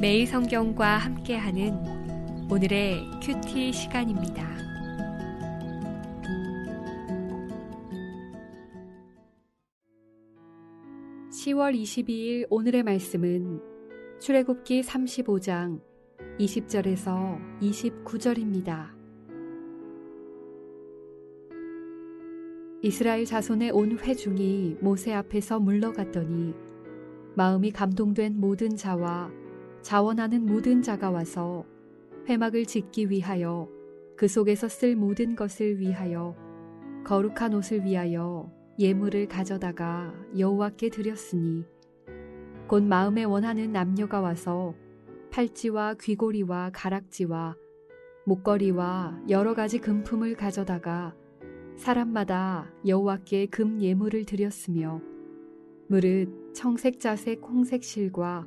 매일 성경과 함께하는 오늘의 큐티 시간입니다. (10월 22일) 오늘의 말씀은 출애굽기 (35장) (20절에서) (29절입니다) 이스라엘 자손의 온 회중이 모세 앞에서 물러갔더니 마음이 감동된 모든 자와 자원하는 모든 자가 와서 회막을 짓기 위하여 그 속에서 쓸 모든 것을 위하여 거룩한 옷을 위하여 예물을 가져다가 여호와께 드렸으니 곧 마음에 원하는 남녀가 와서 팔찌와 귀고리와 가락지와 목걸이와 여러 가지 금품을 가져다가 사람마다 여호와께 금 예물을 드렸으며 무릇 청색 자색 홍색 실과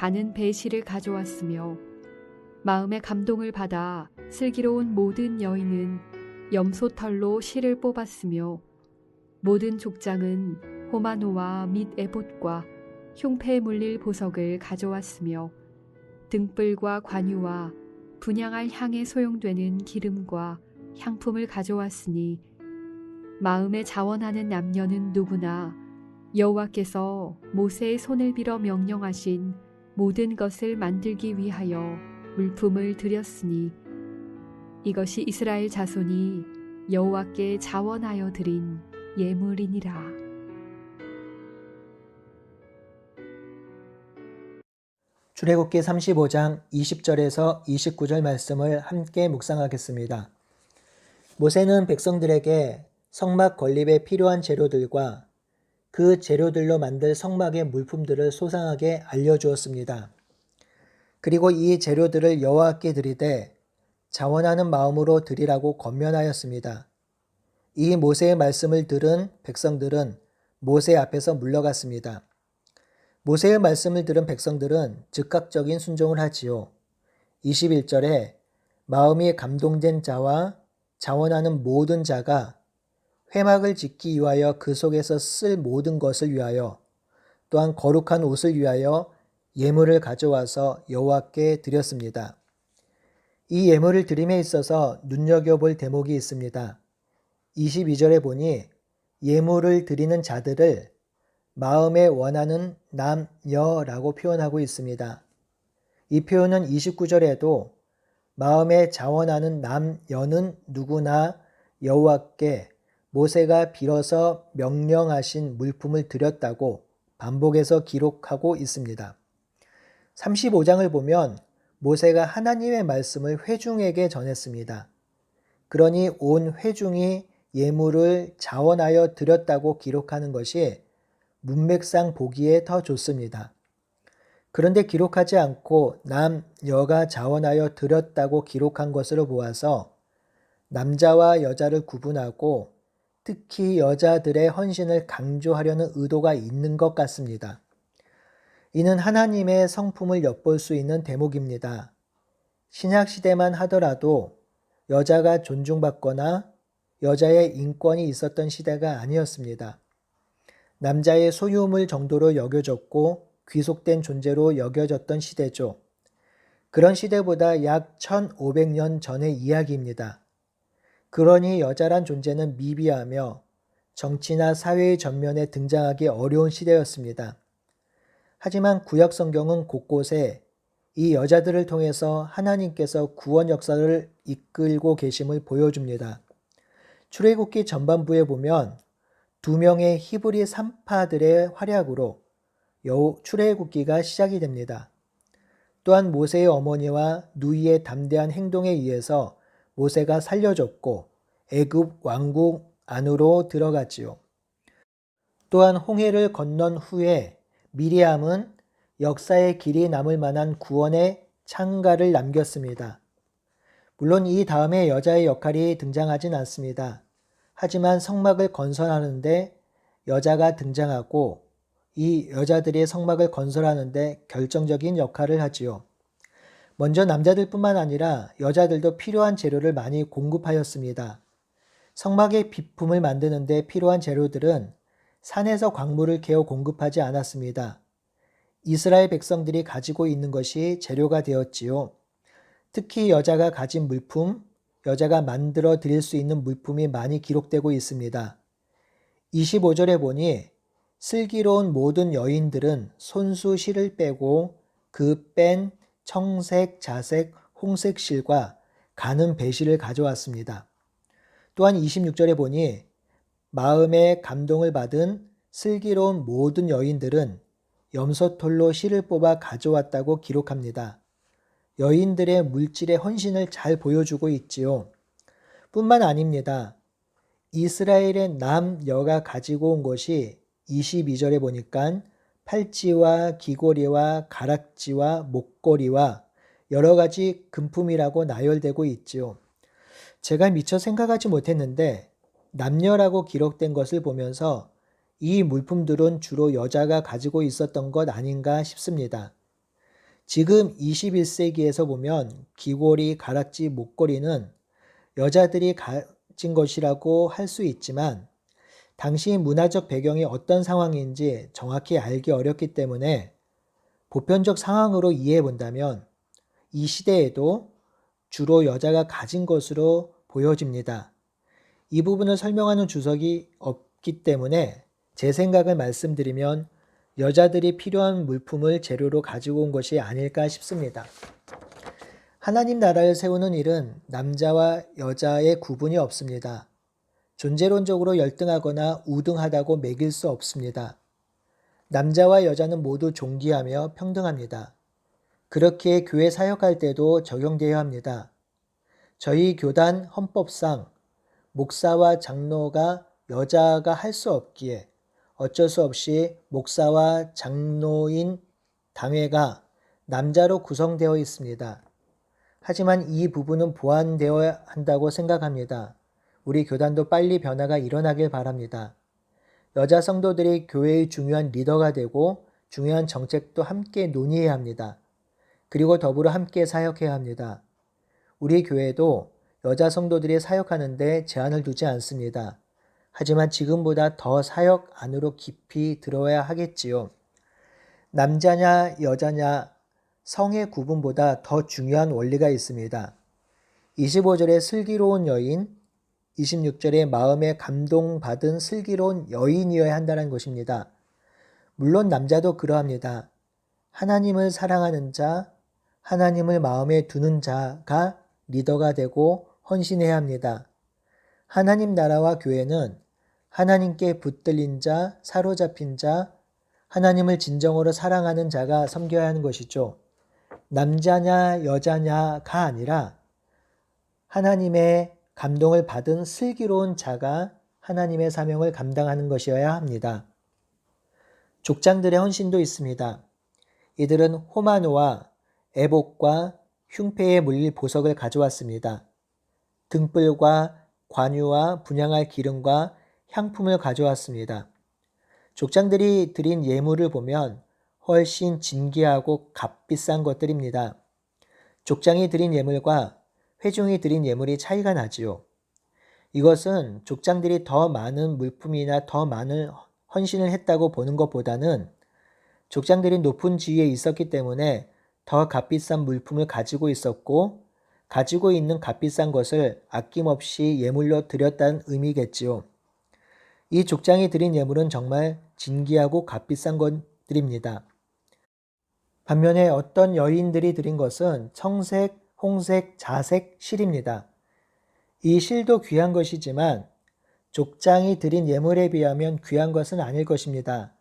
가는 배실을 가져왔으며 마음의 감동을 받아 슬기로운 모든 여인은 염소털로 실을 뽑았으며 모든 족장은 호마노와 및 에봇과 흉패에 물릴 보석을 가져왔으며 등불과 관유와 분양할 향에 소용되는 기름과 향품을 가져왔으니 마음에 자원하는 남녀는 누구나 여호와께서 모세의 손을 빌어 명령하신 모든 것을 만들기 위하여 물품을 드렸으니 이것이 이스라엘 자손이 여호와께 자원하여 드린 예물이니라. 출애굽기 35장 20절에서 29절 말씀을 함께 묵상하겠습니다. 모세는 백성들에게 성막 건립에 필요한 재료들과 그 재료들로 만들 성막의 물품들을 소상하게 알려주었습니다. 그리고 이 재료들을 여호와께 드리되 자원하는 마음으로 드리라고 권면하였습니다. 이 모세의 말씀을 들은 백성들은 모세 앞에서 물러갔습니다. 모세의 말씀을 들은 백성들은 즉각적인 순종을 하지요. 21절에 마음이 감동된 자와 자원하는 모든 자가 회막을 짓기 위하여 그 속에서 쓸 모든 것을 위하여 또한 거룩한 옷을 위하여 예물을 가져와서 여호와께 드렸습니다. 이 예물을 드림에 있어서 눈여겨볼 대목이 있습니다. 22절에 보니 예물을 드리는 자들을 마음에 원하는 남여라고 표현하고 있습니다. 이 표현은 29절에도 마음에 자원하는 남여는 누구나 여호와께 모세가 빌어서 명령하신 물품을 드렸다고 반복해서 기록하고 있습니다. 35장을 보면 모세가 하나님의 말씀을 회중에게 전했습니다. 그러니 온 회중이 예물을 자원하여 드렸다고 기록하는 것이 문맥상 보기에 더 좋습니다. 그런데 기록하지 않고 남, 여가 자원하여 드렸다고 기록한 것으로 보아서 남자와 여자를 구분하고 특히 여자들의 헌신을 강조하려는 의도가 있는 것 같습니다. 이는 하나님의 성품을 엿볼 수 있는 대목입니다. 신약 시대만 하더라도 여자가 존중받거나 여자의 인권이 있었던 시대가 아니었습니다. 남자의 소유물 정도로 여겨졌고 귀속된 존재로 여겨졌던 시대죠. 그런 시대보다 약 1500년 전의 이야기입니다. 그러니 여자란 존재는 미비하며 정치나 사회의 전면에 등장하기 어려운 시대였습니다. 하지만 구약 성경은 곳곳에 이 여자들을 통해서 하나님께서 구원 역사를 이끌고 계심을 보여줍니다. 출애굽기 전반부에 보면 두 명의 히브리 산파들의 활약으로 여우 출애굽기가 시작이 됩니다. 또한 모세의 어머니와 누이의 담대한 행동에 의해서 모세가 살려줬고 애굽 왕국 안으로 들어갔지요. 또한 홍해를 건넌 후에 미리암은 역사의 길이 남을 만한 구원의 창가를 남겼습니다. 물론 이 다음에 여자의 역할이 등장하진 않습니다. 하지만 성막을 건설하는데 여자가 등장하고 이 여자들이 성막을 건설하는데 결정적인 역할을 하지요. 먼저 남자들뿐만 아니라 여자들도 필요한 재료를 많이 공급하였습니다. 성막의 비품을 만드는데 필요한 재료들은 산에서 광물을 캐어 공급하지 않았습니다. 이스라엘 백성들이 가지고 있는 것이 재료가 되었지요. 특히 여자가 가진 물품, 여자가 만들어 드릴 수 있는 물품이 많이 기록되고 있습니다. 25절에 보니 슬기로운 모든 여인들은 손수 실을 빼고 그 뺀 청색, 자색, 홍색 실과 가는 배실을 가져왔습니다. 또한 26절에 보니 마음의 감동을 받은 슬기로운 모든 여인들은 염소털로 실을 뽑아 가져왔다고 기록합니다. 여인들의 물질의 헌신을 잘 보여주고 있지요. 뿐만 아닙니다. 이스라엘의 남 여가 가지고 온 것이 22절에 보니까 팔찌와 귀고리와 가락지와 목걸이와 여러 가지 금품이라고 나열되고 있지요. 제가 미처 생각하지 못했는데 남녀라고 기록된 것을 보면서 이 물품들은 주로 여자가 가지고 있었던 것 아닌가 싶습니다. 지금 21세기에서 보면 귀고리, 가락지, 목걸이는 여자들이 가진 것이라고 할 수 있지만 당시 문화적 배경이 어떤 상황인지 정확히 알기 어렵기 때문에 보편적 상황으로 이해해 본다면 이 시대에도 주로 여자가 가진 것으로 보여집니다. 이 부분을 설명하는 주석이 없기 때문에 제 생각을 말씀드리면 여자들이 필요한 물품을 재료로 가지고 온 것이 아닐까 싶습니다. 하나님 나라를 세우는 일은 남자와 여자의 구분이 없습니다. 존재론적으로 열등하거나 우등하다고 매길 수 없습니다. 남자와 여자는 모두 존귀하며 평등합니다. 그렇게 교회 사역할 때도 적용되어야 합니다. 저희 교단 헌법상 목사와 장로가 여자가 할 수 없기에 어쩔 수 없이 목사와 장로인 당회가 남자로 구성되어 있습니다. 하지만 이 부분은 보완되어야 한다고 생각합니다. 우리 교단도 빨리 변화가 일어나길 바랍니다. 여자 성도들이 교회의 중요한 리더가 되고 중요한 정책도 함께 논의해야 합니다. 그리고 더불어 함께 사역해야 합니다. 우리 교회도 여자 성도들이 사역하는데 제한을 두지 않습니다. 하지만 지금보다 더 사역 안으로 깊이 들어야 하겠지요. 남자냐 여자냐 성의 구분보다 더 중요한 원리가 있습니다. 25절에 슬기로운 여인, 26절에 마음에 감동받은 슬기로운 여인이어야 한다는 것입니다. 물론 남자도 그러합니다. 하나님을 사랑하는 자, 하나님을 마음에 두는 자가 리더가 되고 헌신해야 합니다. 하나님 나라와 교회는 하나님께 붙들린 자, 사로잡힌 자, 하나님을 진정으로 사랑하는 자가 섬겨야 하는 것이죠. 남자냐 여자냐가 아니라 하나님의 감동을 받은 슬기로운 자가 하나님의 사명을 감당하는 것이어야 합니다. 족장들의 헌신도 있습니다. 이들은 호마노와 애복과 흉패에 물릴 보석을 가져왔습니다. 등불과 관유와 분양할 기름과 향품을 가져왔습니다. 족장들이 드린 예물을 보면 훨씬 진귀하고 값비싼 것들입니다. 족장이 드린 예물과 회중이 드린 예물이 차이가 나지요. 이것은 족장들이 더 많은 물품이나 더 많은 헌신을 했다고 보는 것보다는 족장들이 높은 지위에 있었기 때문에 더 값비싼 물품을 가지고 있었고 가지고 있는 값비싼 것을 아낌없이 예물로 드렸다는 의미겠지요. 이 족장이 드린 예물은 정말 진귀하고 값비싼 것들입니다. 반면에 어떤 여인들이 드린 것은 청색, 홍색, 자색 실입니다. 이 실도 귀한 것이지만 족장이 드린 예물에 비하면 귀한 것은 아닐 것입니다.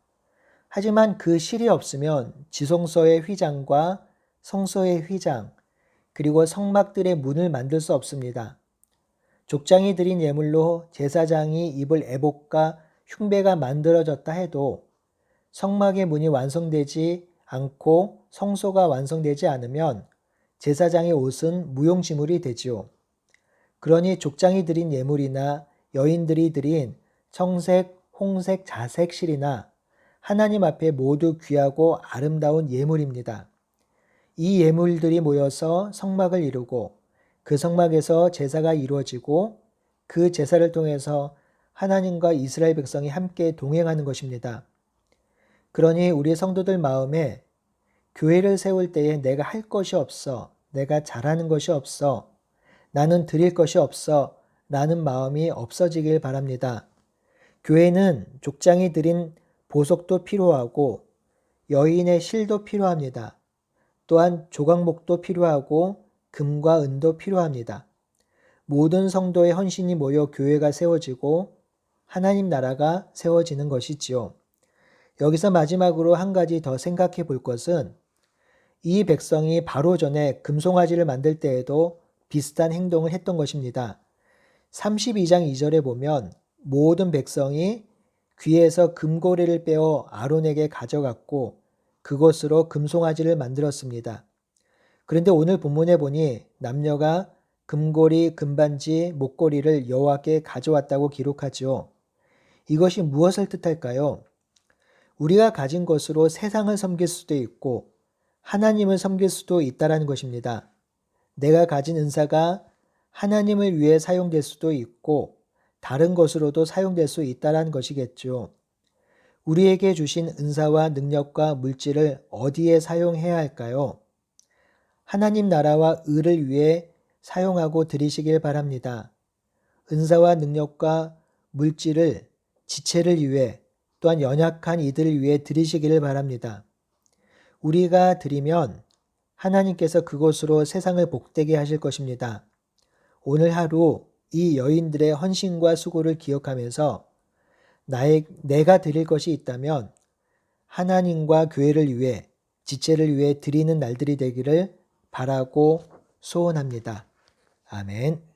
하지만 그 실이 없으면 지성소의 휘장과 성소의 휘장, 그리고 성막들의 문을 만들 수 없습니다. 족장이 드린 예물로 제사장이 입을 애복과 흉배가 만들어졌다 해도 성막의 문이 완성되지 않고 성소가 완성되지 않으면 제사장의 옷은 무용지물이 되지요. 그러니 족장이 드린 예물이나 여인들이 드린 청색, 홍색, 자색 실이나 하나님 앞에 모두 귀하고 아름다운 예물입니다. 이 예물들이 모여서 성막을 이루고 그 성막에서 제사가 이루어지고 그 제사를 통해서 하나님과 이스라엘 백성이 함께 동행하는 것입니다. 그러니 우리 성도들 마음에 교회를 세울 때에 내가 할 것이 없어, 내가 잘하는 것이 없어, 나는 드릴 것이 없어 라는 마음이 없어지길 바랍니다. 교회는 족장이 드린 보석도 필요하고 여인의 실도 필요합니다. 또한 조각목도 필요하고 금과 은도 필요합니다. 모든 성도의 헌신이 모여 교회가 세워지고 하나님 나라가 세워지는 것이지요. 여기서 마지막으로 한 가지 더 생각해 볼 것은 이 백성이 바로 전에 금송아지를 만들 때에도 비슷한 행동을 했던 것입니다. 32장 2절에 보면 모든 백성이 귀에서 금고리를 빼어 아론에게 가져갔고 그것으로 금송아지를 만들었습니다. 그런데 오늘 본문에 보니 남녀가 금고리, 금반지, 목걸이를 여호와께 가져왔다고 기록하지요. 이것이 무엇을 뜻할까요? 우리가 가진 것으로 세상을 섬길 수도 있고 하나님을 섬길 수도 있다라는 것입니다. 내가 가진 은사가 하나님을 위해 사용될 수도 있고 다른 것으로도 사용될 수 있다라는 것이겠죠. 우리에게 주신 은사와 능력과 물질을 어디에 사용해야 할까요? 하나님 나라와 의를 위해 사용하고 드리시길 바랍니다. 은사와 능력과 물질을 지체를 위해 또한 연약한 이들을 위해 드리시기를 바랍니다. 우리가 드리면 하나님께서 그곳으로 세상을 복되게 하실 것입니다. 오늘 하루 이 여인들의 헌신과 수고를 기억하면서 나의, 내가 드릴 것이 있다면 하나님과 교회를 위해 지체를 위해 드리는 날들이 되기를 바라고 소원합니다. 아멘.